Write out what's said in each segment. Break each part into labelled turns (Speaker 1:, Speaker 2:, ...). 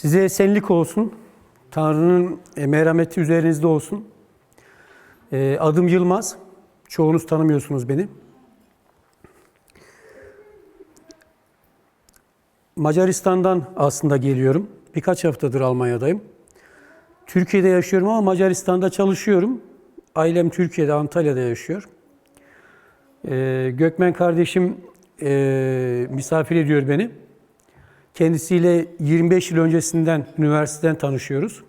Speaker 1: Size esenlik olsun. Tanrı'nın e, merhameti üzerinizde olsun. E, Adım Yılmaz. Çoğunuz tanımıyorsunuz beni. Macaristan'dan aslında geliyorum. Birkaç haftadır Almanya'dayım. Türkiye'de yaşıyorum ama Macaristan'da çalışıyorum. Ailem Türkiye'de, Antalya'da yaşıyor. Ee, Gökmen kardeşim e, misafir ediyor beni. Kendisiyle 25 yıl öncesinden, üniversiteden tanışıyoruz.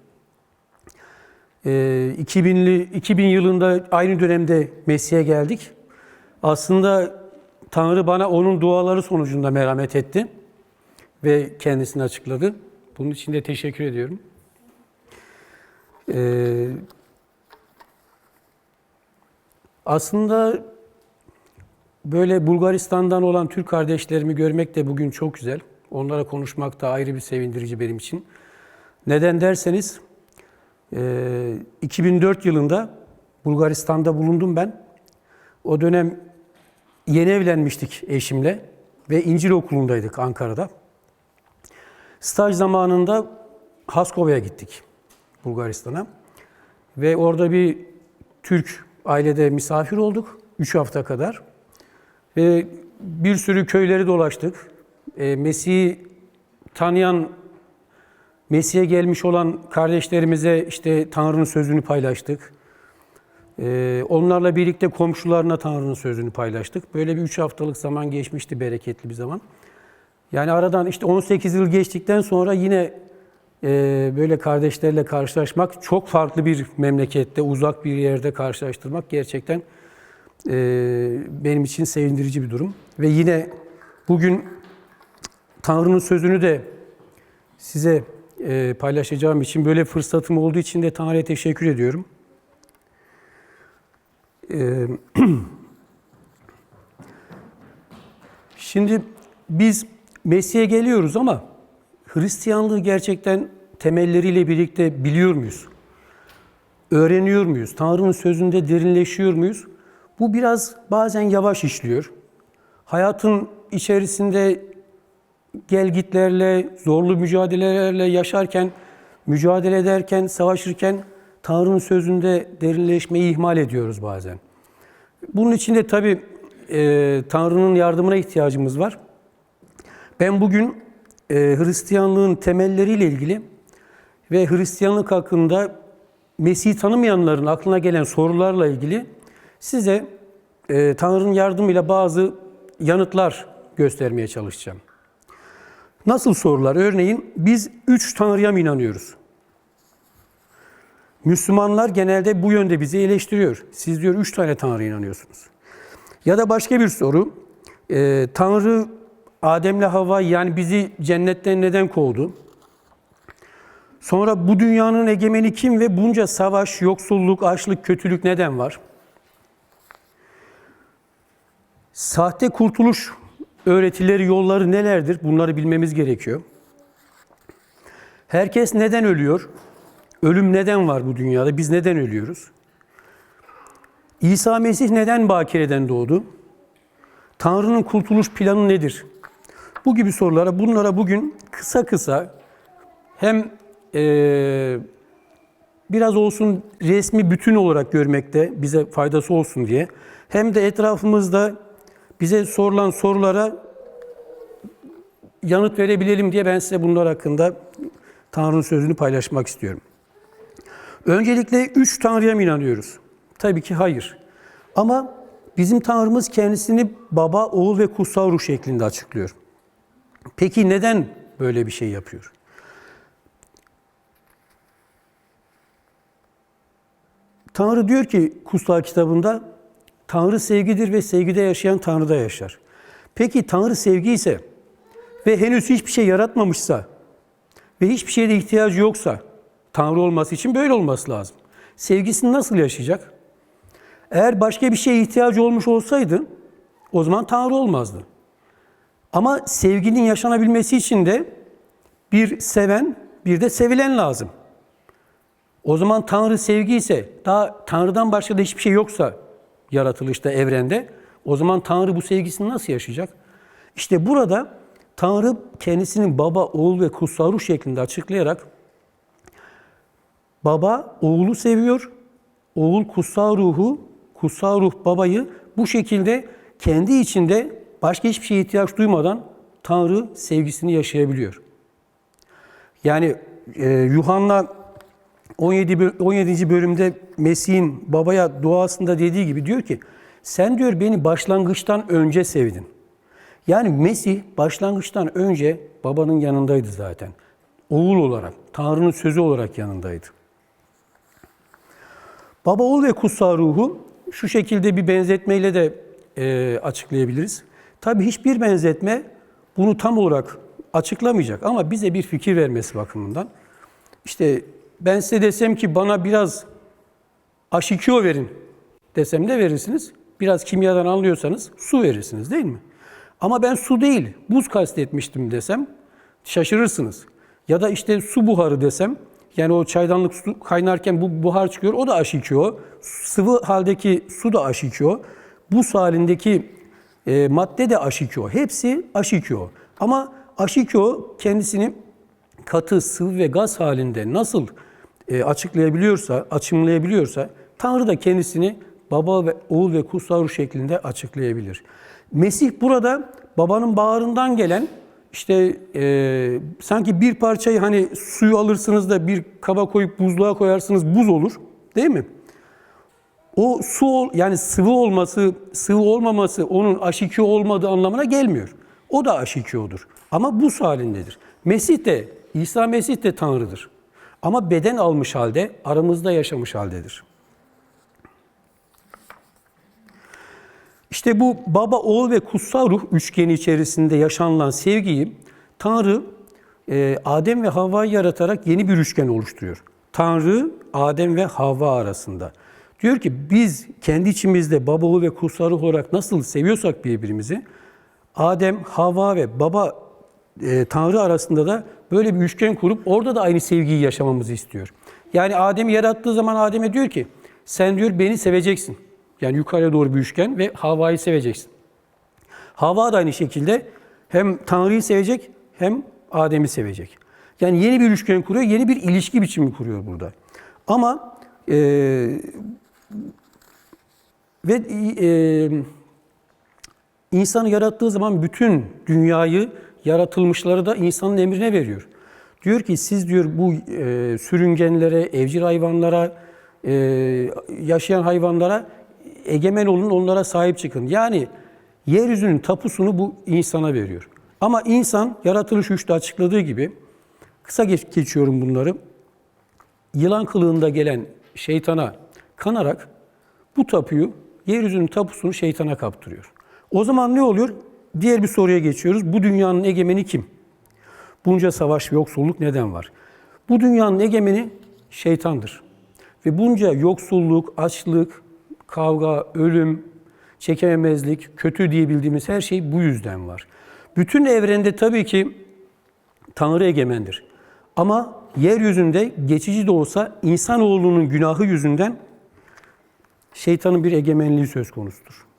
Speaker 1: Ee, 2000'li, 2000 yılında aynı dönemde Mesih'e geldik. Aslında Tanrı bana onun duaları sonucunda merhamet etti ve kendisini açıkladı. Bunun için de teşekkür ediyorum. Ee, aslında böyle Bulgaristan'dan olan Türk kardeşlerimi görmek de bugün çok güzel. Onlara konuşmak da ayrı bir sevindirici benim için. Neden derseniz, e, 2004 yılında Bulgaristan'da bulundum ben. O dönem yeni evlenmiştik eşimle ve İncil Okulu'ndaydık Ankara'da. Staj zamanında Haskova'ya gittik Bulgaristan'a. Ve orada bir Türk ailede misafir olduk 3 hafta kadar. Ve bir sürü köyleri dolaştık. E, Mesih'i tanıyan, Mesih'e gelmiş olan kardeşlerimize işte Tanrı'nın sözünü paylaştık. E, onlarla birlikte komşularına Tanrı'nın sözünü paylaştık. Böyle bir üç haftalık zaman geçmişti, bereketli bir zaman. Yani aradan işte 18 yıl geçtikten sonra yine e, böyle kardeşlerle karşılaşmak, çok farklı bir memlekette, uzak bir yerde karşılaştırmak gerçekten benim için sevindirici bir durum. Ve yine bugün Tanrı'nın sözünü de size e, paylaşacağım için, böyle fırsatım olduğu için de Tanrı'ya teşekkür ediyorum. E, Şimdi biz Mesih'e geliyoruz ama Hristiyanlığı gerçekten temelleriyle birlikte biliyor muyuz? Öğreniyor muyuz? Tanrı'nın sözünde derinleşiyor muyuz? Bu biraz bazen yavaş işliyor. Hayatın içerisinde gelgitlerle, zorlu mücadelelerle yaşarken, mücadele ederken, savaşırken Tanrı'nın sözünde derinleşmeyi ihmal ediyoruz bazen. Bunun için de tabii e, Tanrı'nın yardımına ihtiyacımız var. Ben bugün e, Hristiyanlığın temelleriyle ilgili ve Hristiyanlık hakkında Mesih'i tanımayanların aklına gelen sorularla ilgili size e, Tanrı'nın yardımıyla bazı yanıtlar göstermeye çalışacağım. Nasıl sorular? Örneğin biz üç Tanrı'ya mı inanıyoruz? Müslümanlar genelde bu yönde bizi eleştiriyor. Siz diyor üç tane Tanrı'ya inanıyorsunuz. Ya da başka bir soru. E, Tanrı Adem'le Havva yani bizi cennetten neden kovdu? Sonra bu dünyanın egemeni kim ve bunca savaş, yoksulluk, açlık, kötülük neden var? Sahte kurtuluş öğretileri, yolları nelerdir? Bunları bilmemiz gerekiyor. Herkes neden ölüyor? Ölüm neden var bu dünyada? Biz neden ölüyoruz? İsa Mesih neden bakireden doğdu? Tanrı'nın kurtuluş planı nedir? Bu gibi sorulara, bunlara bugün kısa kısa hem e, biraz olsun resmi bütün olarak görmekte bize faydası olsun diye hem de etrafımızda bize sorulan sorulara yanıt verebilelim diye ben size bunlar hakkında Tanrı'nın sözünü paylaşmak istiyorum. Öncelikle üç Tanrı'ya mı inanıyoruz? Tabii ki hayır. Ama bizim Tanrımız kendisini baba, oğul ve kutsal ruh şeklinde açıklıyor. Peki neden böyle bir şey yapıyor? Tanrı diyor ki kutsal kitabında Tanrı sevgidir ve sevgide yaşayan Tanrı'da yaşar. Peki Tanrı sevgi ise ve henüz hiçbir şey yaratmamışsa ve hiçbir şeye de ihtiyacı yoksa Tanrı olması için böyle olması lazım. Sevgisini nasıl yaşayacak? Eğer başka bir şeye ihtiyacı olmuş olsaydı o zaman Tanrı olmazdı. Ama sevginin yaşanabilmesi için de bir seven, bir de sevilen lazım. O zaman Tanrı sevgi ise, daha Tanrı'dan başka da hiçbir şey yoksa yaratılışta, evrende, o zaman Tanrı bu sevgisini nasıl yaşayacak? İşte burada Tanrı kendisinin baba, oğul ve kutsal ruh şeklinde açıklayarak baba oğlu seviyor, oğul kutsal ruhu, kutsal ruh babayı bu şekilde kendi içinde başka hiçbir şeye ihtiyaç duymadan Tanrı sevgisini yaşayabiliyor. Yani e, Yuhanna 17, böl- 17. bölümde Mesih'in babaya duasında dediği gibi diyor ki sen diyor beni başlangıçtan önce sevdin. Yani Mesih başlangıçtan önce babanın yanındaydı zaten. Oğul olarak, Tanrı'nın sözü olarak yanındaydı. Baba, oğul ve kutsal ruhu şu şekilde bir benzetmeyle de e, açıklayabiliriz. Tabii hiçbir benzetme bunu tam olarak açıklamayacak ama bize bir fikir vermesi bakımından. İşte ben size desem ki bana biraz H2O verin desem de verirsiniz. Biraz kimyadan anlıyorsanız su verirsiniz değil mi? Ama ben su değil, buz kastetmiştim desem şaşırırsınız. Ya da işte su buharı desem, yani o çaydanlık su kaynarken bu buhar çıkıyor, o da H2O. Sıvı haldeki su da H2O. Buz halindeki e, madde de H2O. Hepsi H2O. Ama H2O kendisini katı, sıvı ve gaz halinde nasıl e, açıklayabiliyorsa, açımlayabiliyorsa Tanrı da kendisini baba ve oğul ve kutsal ruh şeklinde açıklayabilir. Mesih burada babanın bağrından gelen işte e, sanki bir parçayı hani suyu alırsınız da bir kaba koyup buzluğa koyarsınız buz olur değil mi? O su yani sıvı olması, sıvı olmaması onun H2O olmadığı anlamına gelmiyor. O da H2O'dur. Ama buz halindedir. Mesih de, İsa Mesih de Tanrı'dır. Ama beden almış halde, aramızda yaşamış haldedir. İşte bu baba, oğul ve kutsal ruh üçgeni içerisinde yaşanılan sevgiyi Tanrı e, Adem ve Havva'yı yaratarak yeni bir üçgen oluşturuyor. Tanrı, Adem ve Havva arasında. Diyor ki biz kendi içimizde baba, oğul ve kutsal ruh olarak nasıl seviyorsak birbirimizi, Adem, Havva ve baba e, Tanrı arasında da böyle bir üçgen kurup orada da aynı sevgiyi yaşamamızı istiyor. Yani Adem'i yarattığı zaman Adem'e diyor ki sen diyor beni seveceksin. Yani yukarıya doğru bir üçgen ve Havva'yı seveceksin. Havva da aynı şekilde hem Tanrı'yı sevecek hem Adem'i sevecek. Yani yeni bir üçgen kuruyor, yeni bir ilişki biçimi kuruyor burada. Ama e, ve e, insanı yarattığı zaman bütün dünyayı, yaratılmışları da insanın emrine veriyor. Diyor ki siz diyor bu e, sürüngenlere, evcil hayvanlara, e, yaşayan hayvanlara egemen olun, onlara sahip çıkın. Yani yeryüzünün tapusunu bu insana veriyor. Ama insan yaratılış üçte açıkladığı gibi, kısa geç, geçiyorum bunları, yılan kılığında gelen şeytana kanarak bu tapuyu, yeryüzünün tapusunu şeytana kaptırıyor. O zaman ne oluyor? Diğer bir soruya geçiyoruz. Bu dünyanın egemeni kim? Bunca savaş yoksulluk neden var? Bu dünyanın egemeni şeytandır. Ve bunca yoksulluk, açlık, kavga, ölüm, çekememezlik, kötü diyebildiğimiz her şey bu yüzden var. Bütün evrende tabii ki Tanrı egemendir. Ama yeryüzünde geçici de olsa insanoğlunun günahı yüzünden şeytanın bir egemenliği söz konusudur.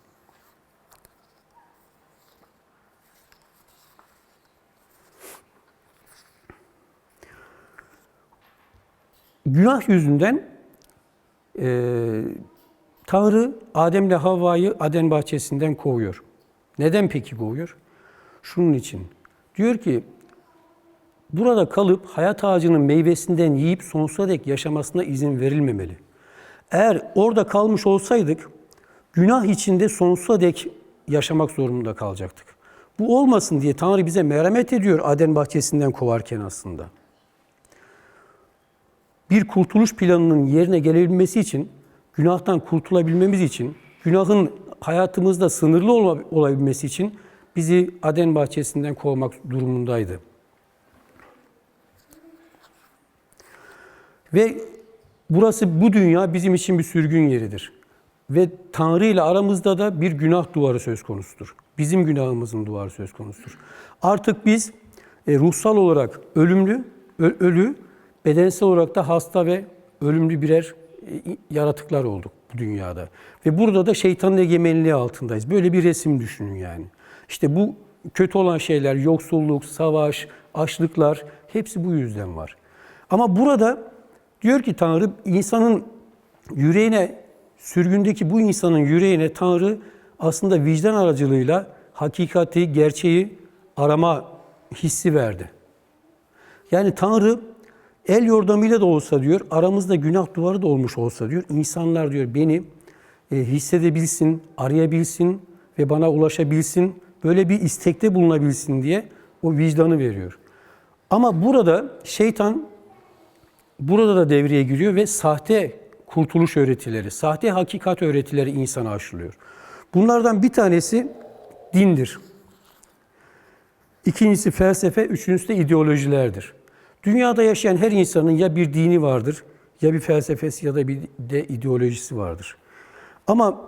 Speaker 1: Günah yüzünden e, Tanrı Adem'le Havva'yı Aden bahçesinden kovuyor. Neden peki kovuyor? Şunun için. Diyor ki burada kalıp hayat ağacının meyvesinden yiyip sonsuza dek yaşamasına izin verilmemeli. Eğer orada kalmış olsaydık günah içinde sonsuza dek yaşamak zorunda kalacaktık. Bu olmasın diye Tanrı bize merhamet ediyor Aden bahçesinden kovarken aslında. Bir kurtuluş planının yerine gelebilmesi için, günahtan kurtulabilmemiz için, günahın hayatımızda sınırlı olabilmesi için bizi Aden bahçesinden kovmak durumundaydı. Ve burası bu dünya bizim için bir sürgün yeridir. Ve Tanrı ile aramızda da bir günah duvarı söz konusudur. Bizim günahımızın duvarı söz konusudur. Artık biz e, ruhsal olarak ölümlü, ölü, bedensel olarak da hasta ve ölümlü birer e, yaratıklar olduk bu dünyada. Ve burada da şeytanın egemenliği altındayız. Böyle bir resim düşünün yani. İşte bu kötü olan şeyler, yoksulluk, savaş, açlıklar hepsi bu yüzden var. Ama burada diyor ki Tanrı insanın yüreğine, sürgündeki bu insanın yüreğine Tanrı aslında vicdan aracılığıyla hakikati, gerçeği arama hissi verdi. Yani Tanrı el yordamıyla da olsa diyor, aramızda günah duvarı da olmuş olsa diyor, insanlar diyor beni e, hissedebilsin, arayabilsin ve bana ulaşabilsin, böyle bir istekte bulunabilsin diye o vicdanı veriyor. Ama burada şeytan burada da devreye giriyor ve sahte kurtuluş öğretileri, sahte hakikat öğretileri insana aşılıyor. Bunlardan bir tanesi dindir. İkincisi felsefe, üçüncüsü de ideolojilerdir. Dünyada yaşayan her insanın ya bir dini vardır, ya bir felsefesi ya da bir de ideolojisi vardır. Ama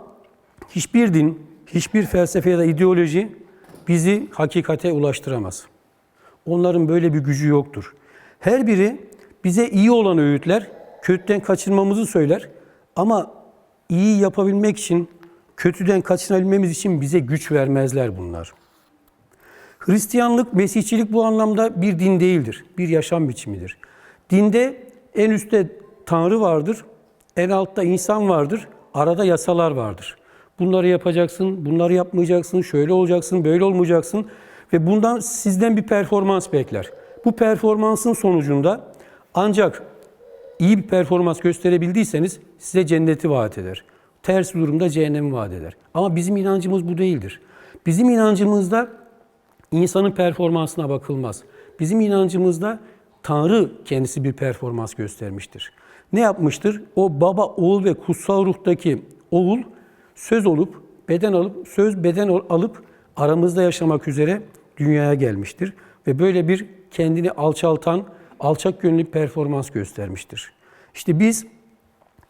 Speaker 1: hiçbir din, hiçbir felsefe ya da ideoloji bizi hakikate ulaştıramaz. Onların böyle bir gücü yoktur. Her biri bize iyi olan öğütler, kötüden kaçınmamızı söyler ama iyi yapabilmek için, kötüden kaçınabilmemiz için bize güç vermezler bunlar. Hristiyanlık, Mesihçilik bu anlamda bir din değildir, bir yaşam biçimidir. Dinde en üstte Tanrı vardır, en altta insan vardır, arada yasalar vardır. Bunları yapacaksın, bunları yapmayacaksın, şöyle olacaksın, böyle olmayacaksın ve bundan sizden bir performans bekler. Bu performansın sonucunda ancak iyi bir performans gösterebildiyseniz size cenneti vaat eder. Ters durumda cehennemi vaat eder. Ama bizim inancımız bu değildir. Bizim inancımızda insanın performansına bakılmaz. Bizim inancımızda Tanrı kendisi bir performans göstermiştir. Ne yapmıştır? O baba, oğul ve kutsal ruhtaki oğul söz olup, beden alıp, söz beden alıp aramızda yaşamak üzere dünyaya gelmiştir. Ve böyle bir kendini alçaltan, alçak gönüllü performans göstermiştir. İşte biz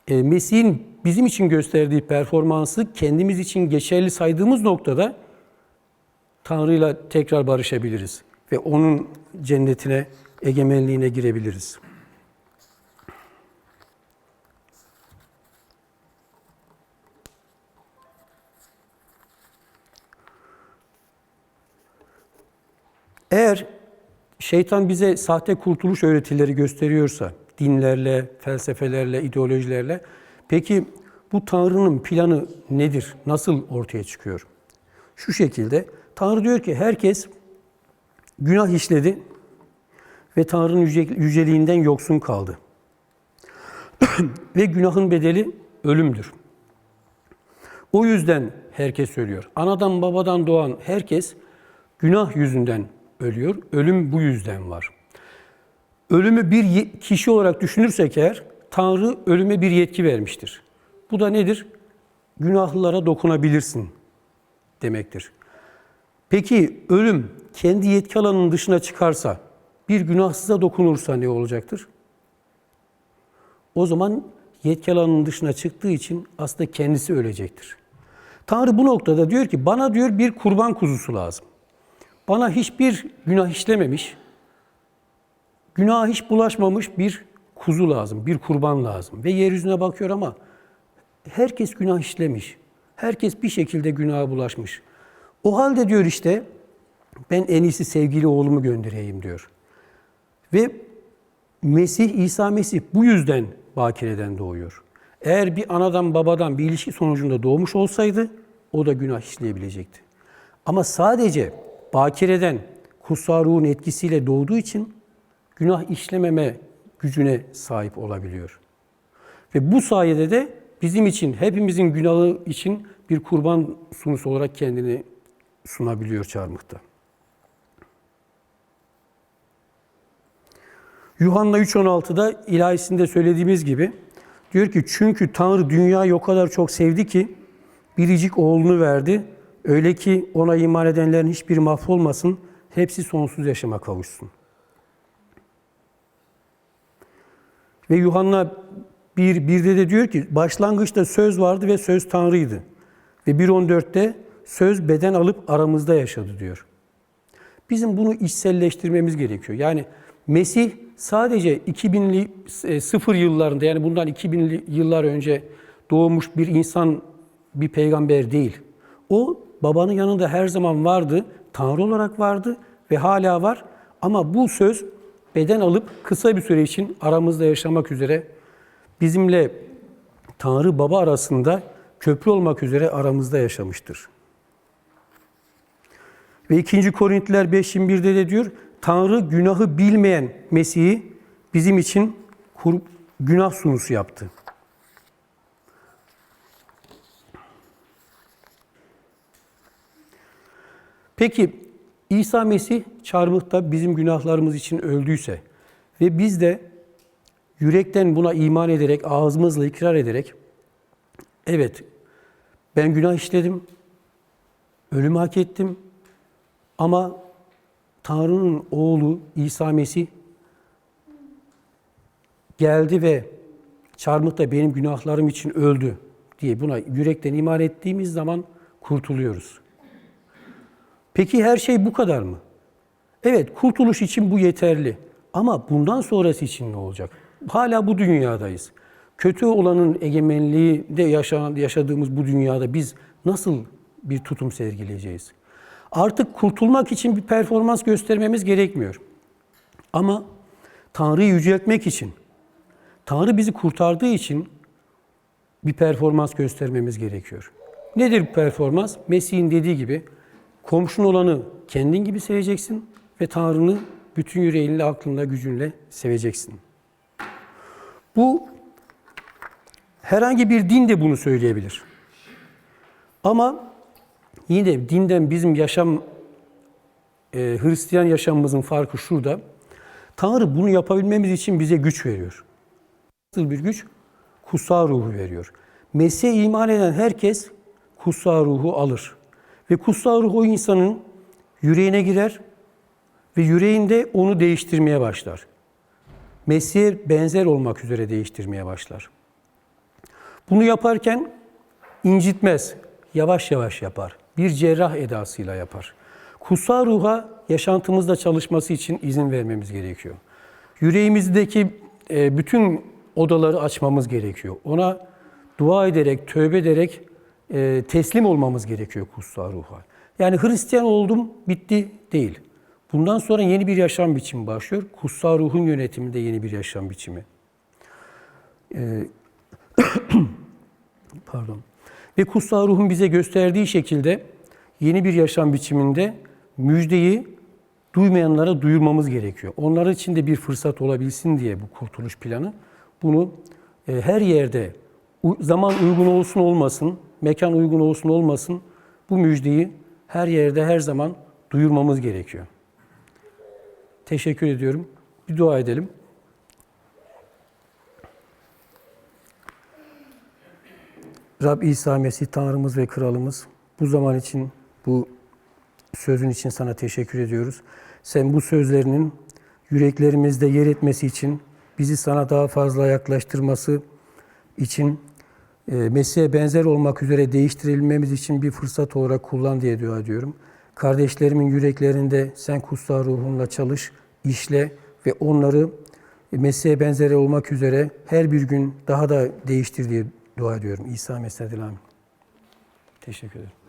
Speaker 1: e, Mesih'in bizim için gösterdiği performansı kendimiz için geçerli saydığımız noktada Tanrı'yla tekrar barışabiliriz ve onun cennetine, egemenliğine girebiliriz. Eğer şeytan bize sahte kurtuluş öğretileri gösteriyorsa, dinlerle, felsefelerle, ideolojilerle, peki bu Tanrı'nın planı nedir? Nasıl ortaya çıkıyor? Şu şekilde, Tanrı diyor ki herkes günah işledi ve Tanrı'nın yüce, yüceliğinden yoksun kaldı. ve günahın bedeli ölümdür. O yüzden herkes ölüyor. Anadan babadan doğan herkes günah yüzünden ölüyor. Ölüm bu yüzden var. Ölümü bir kişi olarak düşünürsek eğer Tanrı ölüme bir yetki vermiştir. Bu da nedir? Günahlılara dokunabilirsin demektir. Peki ölüm kendi yetki alanının dışına çıkarsa, bir günahsıza dokunursa ne olacaktır? O zaman yetki alanının dışına çıktığı için aslında kendisi ölecektir. Tanrı bu noktada diyor ki bana diyor bir kurban kuzusu lazım. Bana hiçbir günah işlememiş, günah hiç bulaşmamış bir kuzu lazım, bir kurban lazım. Ve yeryüzüne bakıyor ama herkes günah işlemiş. Herkes bir şekilde günaha bulaşmış. O halde diyor işte ben en iyisi sevgili oğlumu göndereyim diyor. Ve Mesih, İsa Mesih bu yüzden bakireden doğuyor. Eğer bir anadan babadan bir ilişki sonucunda doğmuş olsaydı o da günah işleyebilecekti. Ama sadece bakireden kutsal ruhun etkisiyle doğduğu için günah işlememe gücüne sahip olabiliyor. Ve bu sayede de bizim için, hepimizin günahı için bir kurban sunusu olarak kendini sunabiliyor çarmıhta. Yuhanna 3.16'da ilahisinde söylediğimiz gibi diyor ki çünkü Tanrı dünyayı o kadar çok sevdi ki biricik oğlunu verdi. Öyle ki ona iman edenlerin hiçbiri mahvolmasın, hepsi sonsuz yaşama kavuşsun. Ve Yuhanna 1, 1'de de diyor ki başlangıçta söz vardı ve söz Tanrı'ydı. Ve 1.14'te söz beden alıp aramızda yaşadı diyor. Bizim bunu içselleştirmemiz gerekiyor. Yani Mesih sadece 2000'li e, sıfır yıllarında yani bundan 2000'li yıllar önce doğmuş bir insan, bir peygamber değil. O babanın yanında her zaman vardı. Tanrı olarak vardı ve hala var. Ama bu söz beden alıp kısa bir süre için aramızda yaşamak üzere bizimle Tanrı Baba arasında köprü olmak üzere aramızda yaşamıştır. Ve 2. Korintiler 5.21'de de diyor, Tanrı günahı bilmeyen Mesih'i bizim için günah sunusu yaptı. Peki İsa Mesih çarmıhta bizim günahlarımız için öldüyse ve biz de yürekten buna iman ederek, ağzımızla ikrar ederek evet ben günah işledim, ölümü hak ettim ama Tanrı'nın oğlu İsa Mesih geldi ve çarmıhta benim günahlarım için öldü diye buna yürekten iman ettiğimiz zaman kurtuluyoruz. Peki her şey bu kadar mı? Evet, kurtuluş için bu yeterli. Ama bundan sonrası için ne olacak? Hala bu dünyadayız. Kötü olanın egemenliği de yaşadığımız bu dünyada biz nasıl bir tutum sergileyeceğiz? Artık kurtulmak için bir performans göstermemiz gerekmiyor. Ama Tanrı'yı yüceltmek için, Tanrı bizi kurtardığı için bir performans göstermemiz gerekiyor. Nedir bu performans? Mesih'in dediği gibi komşun olanı kendin gibi seveceksin ve Tanrı'nı bütün yüreğinle, aklınla, gücünle seveceksin. Bu herhangi bir din de bunu söyleyebilir. Ama yine dinden bizim yaşam e, Hristiyan yaşamımızın farkı şurada. Tanrı bunu yapabilmemiz için bize güç veriyor. Nasıl bir güç? Kutsal ruhu veriyor. Mesih'e iman eden herkes kutsal ruhu alır. Ve kutsal ruh o insanın yüreğine girer ve yüreğinde onu değiştirmeye başlar. Mesih'e benzer olmak üzere değiştirmeye başlar. Bunu yaparken incitmez, yavaş yavaş yapar. Bir cerrah edasıyla yapar. Kutsal ruha yaşantımızda çalışması için izin vermemiz gerekiyor. Yüreğimizdeki e, bütün odaları açmamız gerekiyor. Ona dua ederek, tövbe ederek e, teslim olmamız gerekiyor kutsal ruha. Yani Hristiyan oldum, bitti değil. Bundan sonra yeni bir yaşam biçimi başlıyor. Kutsal ruhun yönetiminde yeni bir yaşam biçimi. Ee, pardon. Ve kutsal ruhun bize gösterdiği şekilde yeni bir yaşam biçiminde müjdeyi duymayanlara duyurmamız gerekiyor. Onlar için de bir fırsat olabilsin diye bu kurtuluş planı. Bunu e, her yerde zaman uygun olsun olmasın, mekan uygun olsun olmasın bu müjdeyi her yerde her zaman duyurmamız gerekiyor. Teşekkür ediyorum. Bir dua edelim. Rab İsa Mesih Tanrımız ve Kralımız bu zaman için, bu sözün için sana teşekkür ediyoruz. Sen bu sözlerinin yüreklerimizde yer etmesi için, bizi sana daha fazla yaklaştırması için, e, Mesih'e benzer olmak üzere değiştirilmemiz için bir fırsat olarak kullan diye dua ediyorum. Kardeşlerimin yüreklerinde sen kutsal ruhunla çalış, işle ve onları Mesih'e benzer olmak üzere her bir gün daha da değiştir diye dua ediyorum. İsa Mesih'e Amin. Teşekkür ederim.